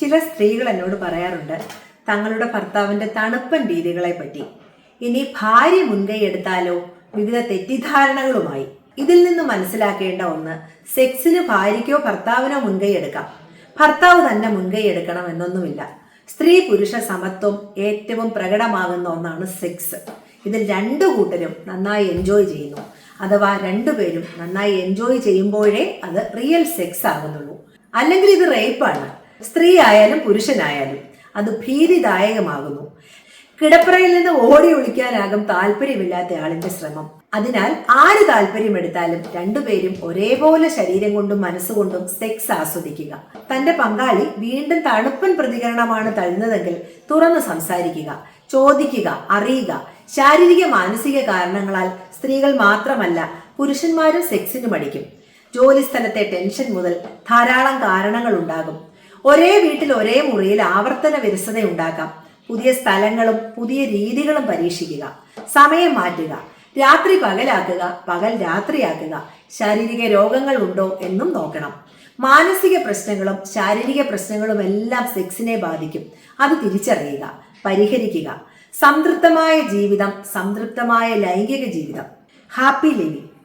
ചില സ്ത്രീകൾ എന്നോട് പറയാറുണ്ട് തങ്ങളുടെ ഭർത്താവിന്റെ തണുപ്പൻ രീതികളെ പറ്റി ഇനി ഭാര്യ മുൻകൈ എടുത്താലോ? വിവിധ തെറ്റിദ്ധാരണകളുമായി. ഇതിൽ നിന്ന് മനസ്സിലാക്കേണ്ട ഒന്ന് സെക്സിന് ഭാര്യയ്ക്കോ ഭർത്താവിനോ മുൻകൈ എടുക്കാം. ഭർത്താവ് തന്നെ മുൻകൈ എടുക്കണം എന്നൊന്നുമില്ല. സ്ത്രീ പുരുഷ സമത്വം ഏറ്റവും പ്രകടമാകുന്ന ഒന്നാണ് സെക്സ്. ഇതിൽ രണ്ടു കൂട്ടരും നന്നായി എൻജോയ് ചെയ്യുന്നു. അഥവാ രണ്ടുപേരും നന്നായി എൻജോയ് ചെയ്യുമ്പോഴേ അത് റിയൽ സെക്സ് ആകുന്നുള്ളൂ. അല്ലെങ്കിൽ ഇത് റേപ്പാണ്. സ്ത്രീ ആയാലും പുരുഷനായാലും അത് ഭീതിദായകമാകുന്നു. കിടപ്പറയിൽ നിന്ന് ഓടി ഒളിക്കാനാകും താല്പര്യമില്ലാത്ത ആളിന്റെ ശ്രമം. അതിനാൽ ആര് താല്പര്യമെടുത്താലും രണ്ടുപേരും ഒരേപോലെ ശരീരം കൊണ്ടും മനസ്സുകൊണ്ടും സെക്സ് ആസ്വദിക്കുക. തന്റെ പങ്കാളി വീണ്ടും തണുപ്പൻ പ്രതികരണമാണ് തഴുന്നതെങ്കിൽ തുറന്ന് സംസാരിക്കുക ചോദിക്കുക അറിയുക. ശാരീരിക മാനസിക കാരണങ്ങളാൽ സ്ത്രീകൾ മാത്രമല്ല പുരുഷന്മാരും സെക്സിന് മടിക്കും ജോലി സ്ഥലത്തെ ടെൻഷൻ മുതൽ ധാരാളം കാരണങ്ങൾ ഉണ്ടാകും ഒരേ വീട്ടിൽ ഒരേ മുറിയിൽ ആവർത്തന വിരസത ഉണ്ടാക്കാം. പുതിയ സ്ഥലങ്ങളും പുതിയ രീതികളും പരീക്ഷിക്കുക. സമയം മാറ്റുക. രാത്രി പകലാക്കുക പകൽ രാത്രിയാക്കുക. ശാരീരിക രോഗങ്ങൾ ഉണ്ടോ എന്നും നോക്കണം. മാനസിക പ്രശ്നങ്ങളും ശാരീരിക പ്രശ്നങ്ങളും എല്ലാം സെക്സിനെ ബാധിക്കും. അത് തിരിച്ചറിയുക പരിഹരിക്കുക. സംതൃപ്തമായ ജീവിതം സംതൃപ്തമായ ലൈംഗിക ജീവിതം. Happy living.